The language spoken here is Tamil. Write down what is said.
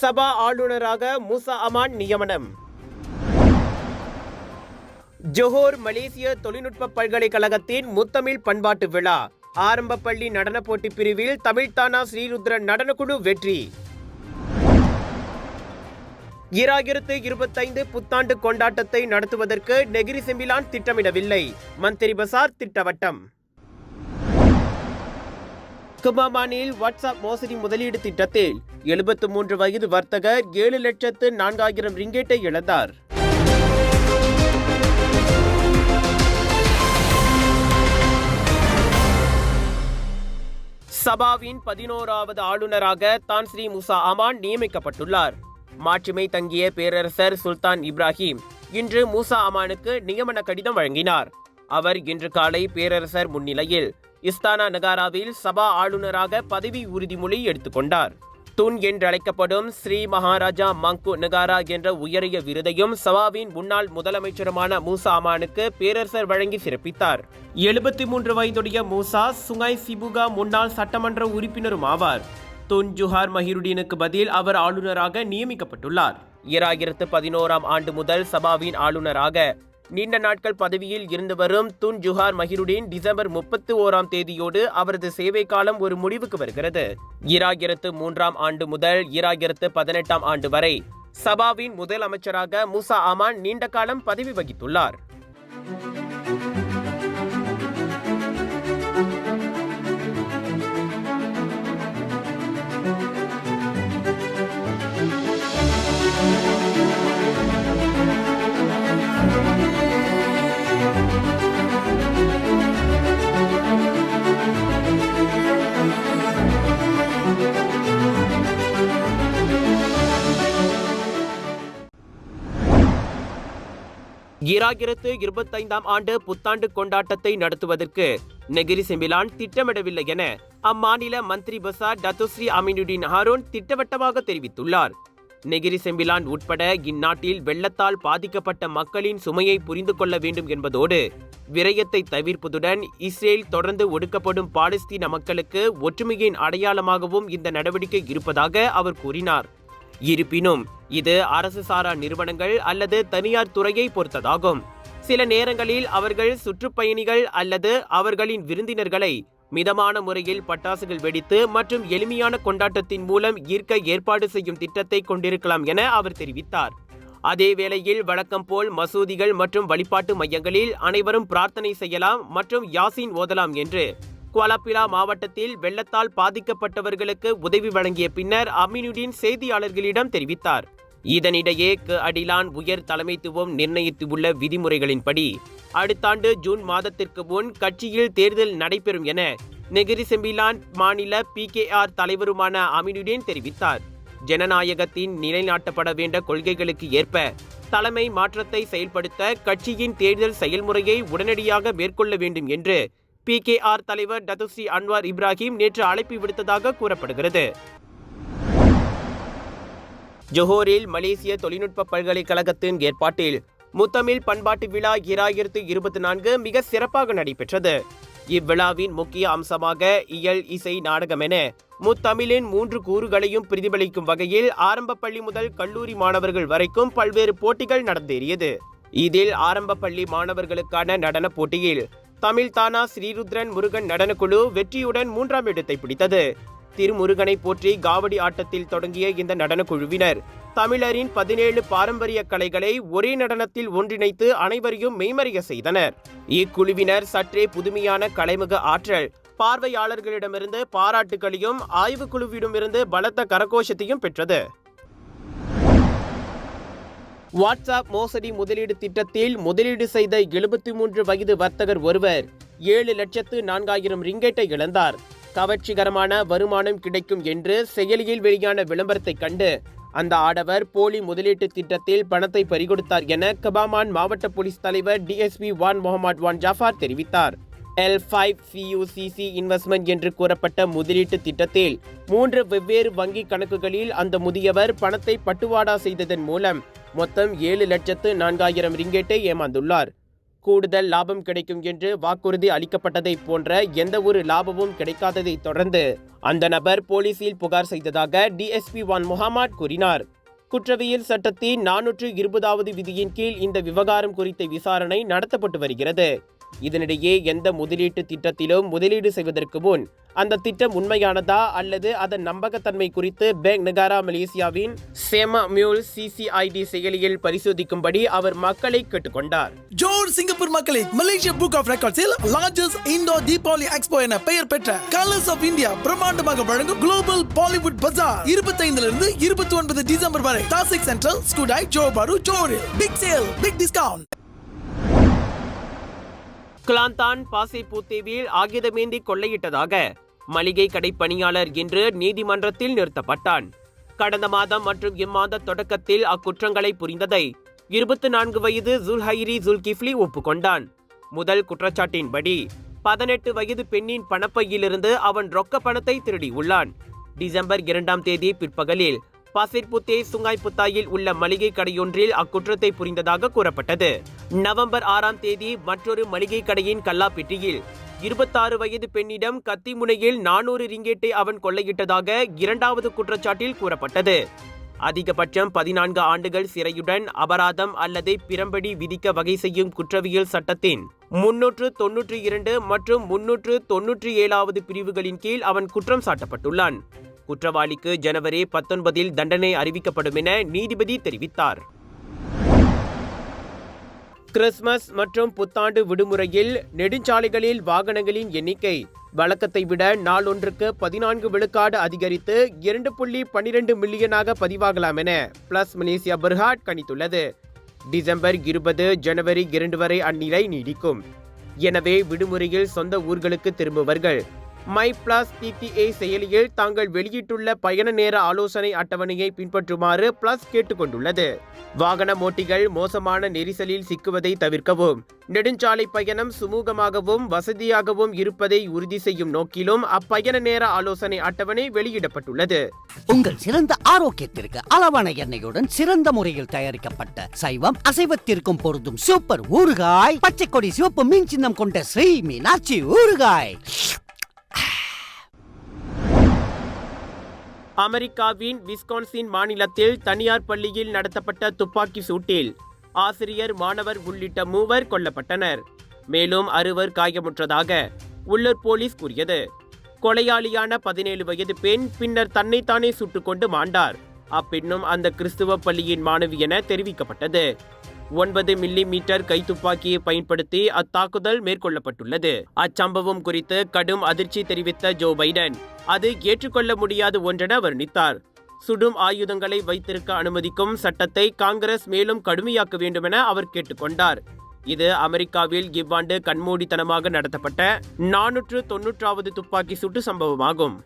சபா ஆளுநராக மூசா அமான் நியமனம். ஜொஹோர் மலேசிய தொழில்நுட்ப பல்கலைக்கழகத்தின் முத்தமிழ் பண்பாட்டு விழா. ஆரம்ப பள்ளி நடன போட்டி பிரிவில் தமிழ்தானா ஸ்ரீருத்ரன் நடனக்குழு வெற்றி. ஈராயிரத்து இருபத்தைந்து புத்தாண்டு கொண்டாட்டத்தை நடத்துவதற்கு நெகிரி செம்பிலான் திட்டமிடவில்லை. மந்திரி பசார் திட்டவட்டம். குமாமானில் வாட்ஸ்அப் மோசடி முதலீடு திட்டத்தில் எழுபத்து மூன்று வயது வர்த்தகர் ஏழு லட்சத்து நான்காயிரம் ரிங்கேட்டை இழந்தார். சபாவின் பதினோராவது ஆளுநராக தான் ஸ்ரீ முசா அமான் நியமிக்கப்பட்டுள்ளார். மாட்சிமை தங்கிய பேரரசர் சுல்தான் இப்ராஹிம் இன்று மூசா அமானுக்கு நியமன கடிதம் வழங்கினார். அவர் இன்று காலை பேரரசர் முன்னிலையில் இஸ்தானா நகாராவில் சபா ஆளுநராக பதவி உறுதிமொழி எடுத்துக்கொண்டார். துன் என்றழைக்கப்படும் ஸ்ரீ மகாராஜா மங்கு நகாரா என்ற உயரிய விருதையும் சவாவின் முன்னாள் முதலமைச்சருமான மூசா அமானுக்கு பேரரசர் வழங்கி சிறப்பித்தார். எழுபத்தி மூன்று வயதுடைய மூசா சுங்காய் சிபுகா முன்னாள் சட்டமன்ற உறுப்பினரும் ஆவார். துன் ஜுஹார் மஹிருடீனுக்கு பதில் அவர் ஆளுநராக நியமிக்கப்பட்டுள்ளார். ஈராயிரத்து பதினோராம் ஆண்டு முதல் சபாவின் ஆளுநராக நீண்ட நாட்கள் பதவியில் இருந்து வரும் துன் ஜுஹார் மஹிருடீன் டிசம்பர் முப்பத்தி ஓராம் தேதியோடு அவரது சேவை காலம் ஒரு முடிவுக்கு வருகிறது. ஈராயிரத்து மூன்றாம் ஆண்டு முதல் ஈராயிரத்து பதினெட்டாம் ஆண்டு வரை சபாவின் முதல் அமைச்சராக மூசா அமான் நீண்ட காலம் பதவி வகித்துள்ளார். ஈராயிரத்து இருபத்தைந்தாம் ஆண்டு புத்தாண்டு கொண்டாட்டத்தை நடத்துவதற்கு நெகிரி செம்பிலான் திட்டமிடவில்லை என அம்மாநில மந்திரி பசார் டத்துஸ்ரீ அமீனுddin ஹாரோன் திட்டவட்டமாக தெரிவித்துள்ளார். நெகிரி செம்பிலான் உட்பட இந்நாட்டில் வெள்ளத்தால் பாதிக்கப்பட்ட மக்களின் சுமையை புரிந்து கொள்ள வேண்டும் என்பதோடு விரயத்தை தவிர்ப்பதுடன் இஸ்ரேல் தொடர்ந்து ஒடுக்கப்படும் பாலஸ்தீன மக்களுக்கு ஒற்றுமையின் அடையாளமாகவும் இந்த நடவடிக்கை இருப்பதாக அவர் கூறினார். இருப்பினும் இது அரசு சாரா நிறுவனங்கள் அல்லது தனியார் துறையை பொறுத்ததாகும். சில நேரங்களில் அவர்கள் சுற்றுப்பயணிகள் அல்லது அவர்களின் விருந்தினர்களை மிதமான முறையில் பட்டாசுகள் வெடித்து மற்றும் எளிமையான கொண்டாட்டத்தின் மூலம் ஈர்க்க ஏற்பாடு செய்யும் திட்டத்தை கொண்டிருக்கலாம் என அவர் தெரிவித்தார். அதே வேளையில் வழக்கம் போல் மசூதிகள் மற்றும் வழிபாட்டு மையங்களில் அனைவரும் பிரார்த்தனை செய்யலாம் மற்றும் யாசின் ஓதலாம் என்று குவாலாபிலா மாவட்டத்தில் வெள்ளத்தால் பாதிக்கப்பட்டவர்களுக்கு உதவி வழங்கிய பின்னர் அமீனுddin செய்தியாளர்களிடம் தெரிவித்தார். இதனிடையே க. அடிலான் உயர் தலைமைத்துவம் நிர்ணயித்துள்ள விதிமுறைகளின்படி அடுத்த ஆண்டு ஜூன் மாதத்திற்கு முன் கட்சியில் தேர்தல் நடைபெறும் என நெகிரி செம்பிலான் மாநில பிகேஆர் தலைவருமான அமீனுddin தெரிவித்தார். ஜனநாயகத்தின் நிலைநாட்டப்பட வேண்ட கொள்கைகளுக்கு ஏற்ப தலைமை மாற்றத்தை செயல்படுத்த கட்சியின் தேர்தல் செயல்முறையை உடனடியாக மேற்கொள்ள வேண்டும் என்று பிகேஆர் தலைவர் டதுஸ்ரீ அன்வார் இப்ராஹிம் நேற்று அழைப்பு விடுத்ததாக கூறப்படுகிறது. ஜொஹோரில் மலேசிய தொழில்நுட்ப பல்கலைக்கழகத்தின் ஏற்பாட்டில் முத்தமிழ் பண்பாட்டு விழா இராயிரத்து இருபத்தி நான்கு மிக சிறப்பாக நடைபெற்றது. இவ்விழாவின் முக்கிய அம்சமாக இயல் இசை நாடகம் என முத்தமிழின் மூன்று கூறுகளையும் பிரதிபலிக்கும் வகையில் ஆரம்ப பள்ளி முதல் கல்லூரி மாணவர்கள் வரைக்கும் பல்வேறு போட்டிகள் நடந்தேறியது. இதில் ஆரம்ப பள்ளி மாணவர்களுக்கான நடன போட்டியில் தமிழ்தானா ஸ்ரீருத்ரன் முருகன் நடனக்குழு வெற்றியுடன் மூன்றாம் இடத்தை பிடித்தது. திருமுருகனை போற்றி காவடி ஆட்டத்தில் தொடங்கிய இந்த நடனக்குழுவினர் தமிழரின் பதினேழு பாரம்பரிய கலைகளை ஒரே நடனத்தில் ஒன்றிணைத்து அனைவரையும் மெய்மறிய செய்தனர். இக்குழுவினர் சற்றே புதுமையான கலைமுக ஆற்றல் பார்வையாளர்களிடமிருந்து பாராட்டுகளையும் ஆய்வுக்குழுவிடமிருந்து பலத்த கரகோஷத்தையும் பெற்றது. வாட்ஸ்அப் மோசடி முதலீடு திட்டத்தில் முதலீடு செய்த எழுபத்தி மூன்று வயது வர்த்தகர் ஒருவர் ஏழு லட்சத்து நான்காயிரம் ரிங்கெட்டை இழந்தார். கவர்ச்சிகரமான வருமானம் கிடைக்கும் என்று செயலியில் வெளியான விளம்பரத்தை கண்டு அந்த ஆடவர் போலி முதலீட்டு திட்டத்தில் பணத்தை பறிகொடுத்தார் என கபாமான் மாவட்ட போலீஸ் தலைவர் டிஎஸ்பி வான் முகமது வான் ஜாஃபார் தெரிவித்தார். எல் ஃபைவ் சியூசிசி இன்வெஸ்ட்மெண்ட் என்று கூறப்பட்ட முதலீட்டு திட்டத்தில் மூன்று வெவ்வேறு வங்கி கணக்குகளில் அந்த முதியவர் பணத்தை பட்டுவாடா செய்ததன் மூலம் மொத்தம் ஏழு லட்சத்து நான்காயிரம் ரிங்கேட்டை ஏமாந்துள்ளார். கூடுதல் லாபம் கிடைக்கும் என்று வாக்குறுதி அளிக்கப்பட்டதைப் போன்ற எந்த ஒரு லாபமும் கிடைக்காததைத் தொடர்ந்து அந்த நபர் போலீசில் புகார் செய்ததாக டிஎஸ்பி வான் முகாமாட் கூறினார். குற்றவியல் சட்டத்தின் நானூற்று இருபதாவது விதியின் கீழ் இந்த விவகாரம் குறித்த விசாரணை நடத்தப்பட்டு வருகிறது. இதனிடையே எந்த முதலீட்டு திட்டத்திலும் முதலீடு செய்வதற்கு முன் அந்த திட்டம் உண்மையானதா அல்லது அதன் நம்பகத்தன்மை குறித்து பேங்க் நகாரா மலேசியாவின் சேமா மியூல் சிசிஐடி செயலியில் பரிசோதிக்கும்படி அவர் மக்களை கேட்டுக்கொண்டார். ஜோர் சிங்கப்பூர் மக்களை மலேசிய புக் ஆஃப் ரெக்கார்ட்ஸில் லார்ஜஸ்ட் இந்தோ தீபாவளி எக்ஸ்போ என பெயர் பெற்ற கலர்ஸ் ஆஃப் இந்தியா பிரம்மாண்டமாக வழங்கும் குளோபல் பாலிவுட் பஜார் இருபத்தைந்துல இருந்து இருபத்தி ஒன்பது டிசம்பர் வரை Tasik Central Skudai Johor Bahru ஜோரில் big sale big discount Kelantan பாசைப்பூத்தேவியில் ஆயுதமேந்தி கொள்ளையிட்டதாக மளிகை கடை பணியாளர் இன்று நீதிமன்றத்தில் நிறுத்தப்பட்டான். கடந்த மாதம் மற்றும் இம்மாத தொடக்கத்தில் அக்குற்றங்களை புரிந்ததை இருபத்தி நான்கு வயது ஜுல்ஹைரி ஜுல்கிஃப்லி ஒப்புக்கொண்டான். முதல் குற்றச்சாட்டின்படி பதினெட்டு வயது பெண்ணின் பணப்பையிலிருந்து அவன் ரொக்க பணத்தை திருடியுள்ளான். டிசம்பர் இரண்டாம் தேதி பிற்பகலில் பாசிர்புத்தே சுங்காய் புத்தாயில் உள்ள மளிகை கடையொன்றில் அக்குற்றத்தை புரிந்ததாக கூறப்பட்டது. நவம்பர் ஆறாம் தேதி மற்றொரு மளிகை கடையின் கல்லாப்பெட்டியில் இருபத்தாறு வயது பெண்ணிடம் கத்தி முனையில் நானூறு ரிங்கேட்டை அவன் கொள்ளையிட்டதாக இரண்டாவது குற்றச்சாட்டில் கூறப்பட்டது. அதிகபட்சம் பதினான்கு ஆண்டுகள் சிறையுடன் அபராதம் அல்லது பிறம்படி விதிக்க வகை செய்யும் குற்றவியல் சட்டத்தின் முன்னூற்று தொன்னூற்றி இரண்டு மற்றும் முன்னூற்று தொன்னூற்றி ஏழாவது பிரிவுகளின் கீழ் அவன் குற்றம் சாட்டப்பட்டுள்ளான். குற்றவாளிக்கு ஜனவரி பத்தொன்பதில் தண்டனை அறிவிக்கப்படும் என நீதிபதி தெரிவித்தார். கிறிஸ்துமஸ் மற்றும் புத்தாண்டு விடுமுறையில் நெடுஞ்சாலைகளில் வாகனங்களின் எண்ணிக்கை வழக்கத்தை விட நாளொன்றுக்கு பதினான்கு விழுக்காடு அதிகரித்து இரண்டு புள்ளி பன்னிரண்டு மில்லியனாக பதிவாகலாம் என பிளஸ் மலேசியா பெர்ஹாட் கணித்துள்ளது. டிசம்பர் இருபது ஜனவரி இரண்டு வரை அந்நிலை நீடிக்கும். எனவே விடுமுறையில் சொந்த ஊர்களுக்கு திரும்புவர்கள் மை பிளஸ் டிடிஏ செயலியில் தாங்கள் வெளியிட்டுள்ள பயண நேர ஆலோசனை அட்டவணையை பின்பற்றுமாறு பிளஸ் கேட்டுக்கொண்டுள்ளது. வாகன ஓட்டிகள் மோசமான நெரிசலில் சிக்குவதை தவிர்க்கவும் நெடுஞ்சாலை பயணம் சுமூகமாகவும் வசதியாகவும் இருப்பதை உறுதி செய்யும் நோக்கிலும் அப்பயண நேர ஆலோசனை அட்டவணை வெளியிடப்பட்டுள்ளது. உங்கள் சிறந்த ஆரோக்கியத்திற்கு அளவான எண்ணெயுடன் சிறந்த முறையில் தயாரிக்கப்பட்ட சைவம் அசைவத்திற்கும் பொருந்தும் சூப்பர் ஊறுகாய் பச்சை கொடி சிவப்பு மீன் சின்னம் கொண்ட ஸ்ரீ மீனாட்சி ஊறுகாய். அமெரிக்காவின் விஸ்கான்சின் மாநிலத்தில் தனியார் பள்ளியில் நடத்தப்பட்ட துப்பாக்கி சூட்டில் ஆசிரியர் மாணவர் உள்ளிட்ட மூவர் கொல்லப்பட்டனர். மேலும் அறுவர் காயமுற்றதாக உள்ளூர் போலீஸ் கூறியது. கொலையாளியான பதினேழு வயது பெண் பின்னர் தன்னைத்தானே சுட்டுக்கொண்டு மாண்டார். அப்பெண்ணும் அந்த கிறிஸ்துவ பள்ளியின் மாணவி என தெரிவிக்கப்பட்டது. ஒன்பது மில்லி மீட்டர் கைத்துப்பாக்கியை பயன்படுத்தி அத்தாக்குதல் மேற்கொள்ளப்பட்டுள்ளது. அச்சம்பவம் குறித்து கடும் அதிர்ச்சி தெரிவித்த ஜோ பைடன் அது ஏற்றுக்கொள்ள முடியாத ஒன்றென வர்ணித்தார். சுடும் ஆயுதங்களை வைத்திருக்க அனுமதிக்கும் சட்டத்தை காங்கிரஸ் மேலும் கடுமையாக்க வேண்டுமென அவர் கேட்டுக்கொண்டார். இது அமெரிக்காவில் இவ்வாண்டு கண்மூடித்தனமாக நடத்தப்பட்ட நானூற்று தொன்னூற்றாவது துப்பாக்கி சூட்டு சம்பவமாகும்.